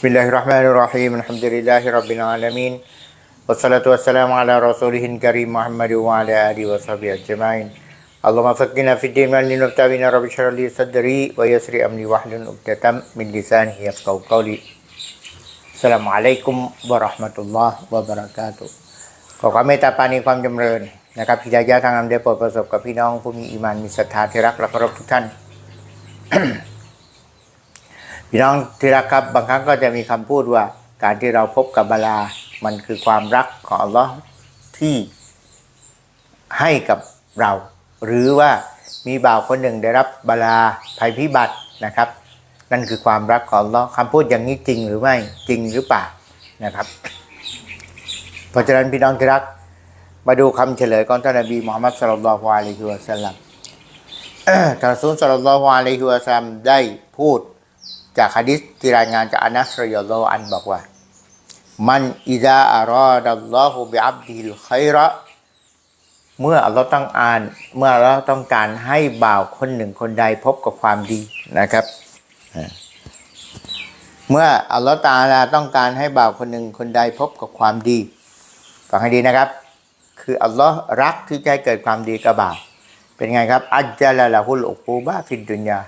بسم الله الرحمن الرحيم الحمد لله رب العالمين والصلاة والسلام على رسوله الكريم محمد وعلى آله وصحبه أجمعين اللهم فقنا في الدين وعلمنا وتابعنا رب اشرح لي صدري ويسر أمري واحلل عقدة من لساني يفقهوا قولي السلام عليكم ورحمة الله وبركاته ขอความเมตตาปรานีความจำเริญนะครับพิจารณาทางนำได้โปรดประสบกับพี่น้องผู้มีอีมานมีศรัทธาที่รักและเคารพทุกท่าน พี่น้องที่รักครับบางครั้งก็จะมีคำพูดว่า การที่เราพบกับบาลา มันคือความรักของอัลลอฮ์ที่ให้กับเรา หรือว่ามีบ่าวคนหนึ่งได้รับบาลาภัยพิบัตินะครับ นั่นคือความรักของอัลลอฮ์คำพูดอย่างนี้จริงหรือไม่จริงหรือเปล่านะครับ เพราะฉะนั้นพี่น้องที่รัก มาดูคำเฉลยของท่านนบีมุฮัมมัดสุลลัลฮุอะลัยฮิวะสัลลัมท่านรสุลลัลลอฮุอะลัยฮิวะสัลลัมได้พูด จากฮะดิษที่รายงานจากอานัสรยลลอฮุอันบอกว่า มันอิดาอารอดัลลอฮุบิอับดิลไคระเมื่ออัลลอฮ์ต้องอ่านเมื่ออัลลอฮ์ต้องการให้บ่าวคนหนึ่งคนใดพบกับความดีนะครับ เมื่ออัลลอฮ์ตาลาต้องการให้บ่าวคนหนึ่งคนใดพบกับความดีฟังให้ดีนะครับ คืออัลลอฮ์รักที่จะให้เกิดความดีกับบ่าว เป็นไงครับ อัจจาละละฮุลอุปูบะฟิดดุนยา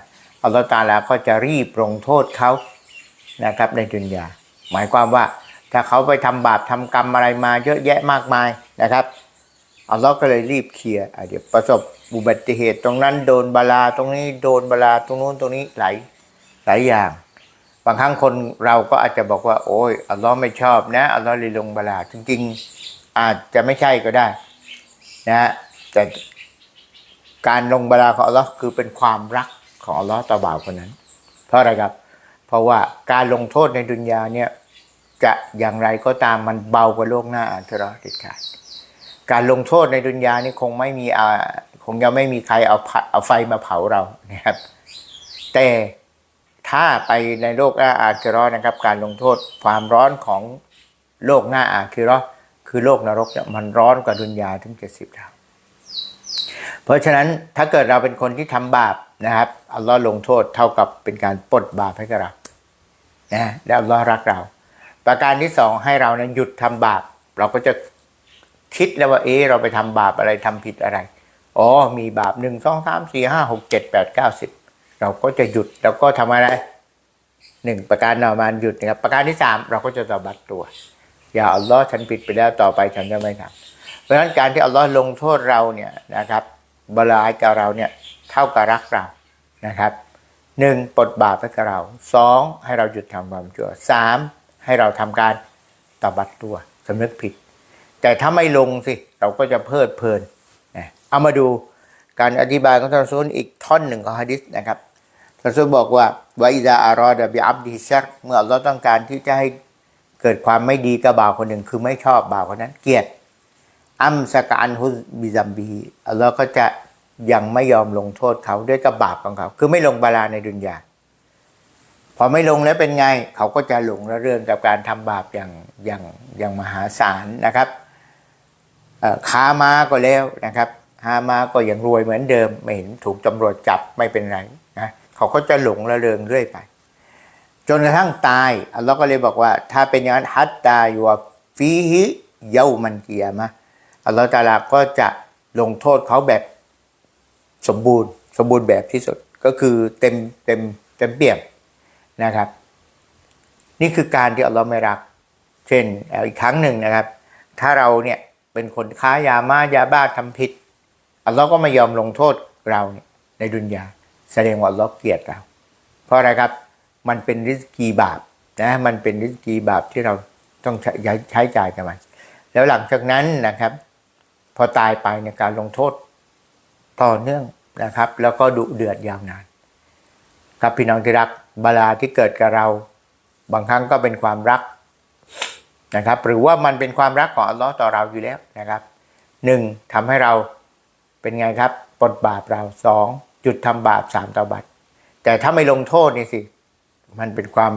อัลลอฮ์ตาลาก็จะรีบลงโทษเขานะครับในดุนยา หมายความว่าถ้าเขาไปทำบาปทำกรรมอะไรมาเยอะแยะมากมายนะครับอัลลอฮ์ก็เลยรีบเคลียร์เดี๋ยวประสบอุบัติเหตุตรงนั้นโดนบาลาตรงนี้โดนบาลาตรงนู้นตรงนี้หลายหลายอย่าง บางครั้งคนเราก็อาจจะบอกว่า โอ้ยอัลลอฮ์ไม่ชอบนะอัลลอฮ์เลยลงบาลาจริงๆ อาจจะไม่ใช่ก็ได้นะฮะแต่การลงบาลาของอัลลอฮ์คือเป็นความรัก ของอัลลอฮ์ต่อบ่าวคนนั้น เพราะอะไรครับ เพราะว่าการลงโทษในดุนยาเนี่ยจะอย่างไรก็ตามมันเบากว่าโลกหน้าอันตรายเด็ดขาดการลงโทษในดุนยานี่คงไม่มีอาคงยังไม่มีใครเอาผัดเอาไฟมาเผาเรานะครับ แต่ถ้าไปในโลกหน้าอาคิราะห์นะครับ การลงโทษความร้อนของโลกหน้าอาคิราะห์คือโลกนรกเนี่ยมันร้อนกว่าดุนยาถึงเจ็ดสิบเท่าเพราะฉะนั้นถ้าเกิดเราเป็นคนที่ทำบาป นะครับอัลลอฮ์ลงโทษเท่ากับเป็นการปลดบาปให้กับเรานะแล้วอัลลอฮ์รักเรา ประการที่สองให้เรานั้นหยุดทำบาป เราก็จะคิดแล้วว่าเอ๊ะเราไปทำบาปอะไรทำผิดอะไรอ๋อมีบาปหนึ่งสองสามสี่ห้าหกเจ็ดแปดเก้าสิบเราก็จะหยุดแล้วก็ทำอะไรหนึ่งประการต่อมาหยุดนะครับประการที่สามเราก็จะตอบัดตัว อย่าอัลลอฮ์ฉันผิดไปแล้วต่อไปฉันจะไม่ทำเพราะฉะนั้นการที่อัลลอฮ์ลงโทษเราเนี่ยนะครับบลายกับเราเนี่ย เท่ากับรักเรานะครับหนึ่งปลดบาปให้กับเราสองให้เราหยุดทำความชั่วสามให้เราทำการตบัดตัวสำนึกผิด แต่ถ้าไม่ลงสิเราก็จะเพลิดเพลินนะเอามาดูการอธิบายของท่านซูลอีกท่อนหนึ่งของฮะดิษนะครับท่านซูลบอกว่าวะอิดาอารอดะบิอับดิชักเมื่อเราต้องการที่จะให้เกิดความไม่ดีกับบ่าวคนหนึ่งคือไม่ชอบบ่าวคนนั้นเกลียดอัมสกอันฮุบิซัมบีอัลลอฮ์ก็จะ ยังไม่ยอมลงโทษเขาด้วยกับบาปของเขา คือไม่ลงบาลาในดุนยาพอไม่ลงแล้วเป็นไง เขาก็จะหลงระเริงกับการทำบาปอย่างอย่างอย่างมหาศาลนะครับค้ามาก็แล้วนะครับหามาก็ยังรวยเหมือนเดิม ไม่เห็นถูกตำรวจจับไม่เป็นไรนะเขาก็จะหลงระเริงเรื่อยไป จนกระทั่งตายอัลลอฮ์ก็เลยบอกว่า ถ้าเป็นอย่างนั้นฮัตตายูฟีฮิเยามันเกียมะอัลลอฮฺตาลาก็จะลงโทษเขาแบบ สมบูรณ์ สมบูรณ์แบบที่สุดก็คือเต็มเต็มเต็มเปี่ยมนะครับ นี่คือการที่อัลลอฮ์ไม่รัก เช่นอีกครั้งหนึ่งนะครับ ถ้าเราเนี่ยเป็นคนค้ายามายาบ้าทำผิดอัลลอฮ์ก็ไม่ยอมลงโทษเราเนในดุนยาแสดงว่าอัลลอฮ์เกลียดเรา เพราะอะไรครับมันเป็นริสกีบาปนะมันเป็นริสกีบาปที่เราต้องใช้ใช้จ่ายกับมัน แล้วหลังจากนั้นนะครับ พอตายไปในการลงโทษต่อเนื่อง นะครับ แล้วก็ดุเดือดยาวนาน ครับพี่น้องที่รักบาลาที่เกิดกับเรา บางครั้งก็เป็นความรักนะครับ หรือว่ามันเป็นความรักของอัลลอฮ์ต่อเราอยู่แล้วนะครับหนึ่งทำให้เราเป็นไงครับปลดบาปเราสองหยุดทำบาปสามตบัดแต่ถ้าไม่ลงโทษนี่สิ มันเป็นความ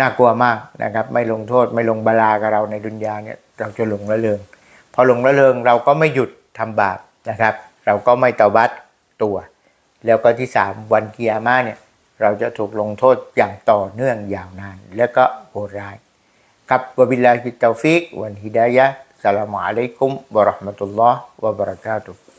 น่ากลัวมากนะครับ ไม่ลงโทษไม่ลงบาลากับเราในดุนยาเนี่ยเราจะหลงละเลงพอหลงละเลงเราก็ไม่หยุดทำบาปนะครับ เราก็ไม่ตบัด ตัว แล้วก็ที่สามวันกิยามาเนี่ยเราจะถูกลงโทษอย่างต่อเนื่องยาวนาน และก็โหดร้ายครับวบิลลาฮิตตฟิกวันฮิดายะสลามุอะลัยกุมวะราะห์มะตุลลอฮ์วะบะเราะกาตุฮ์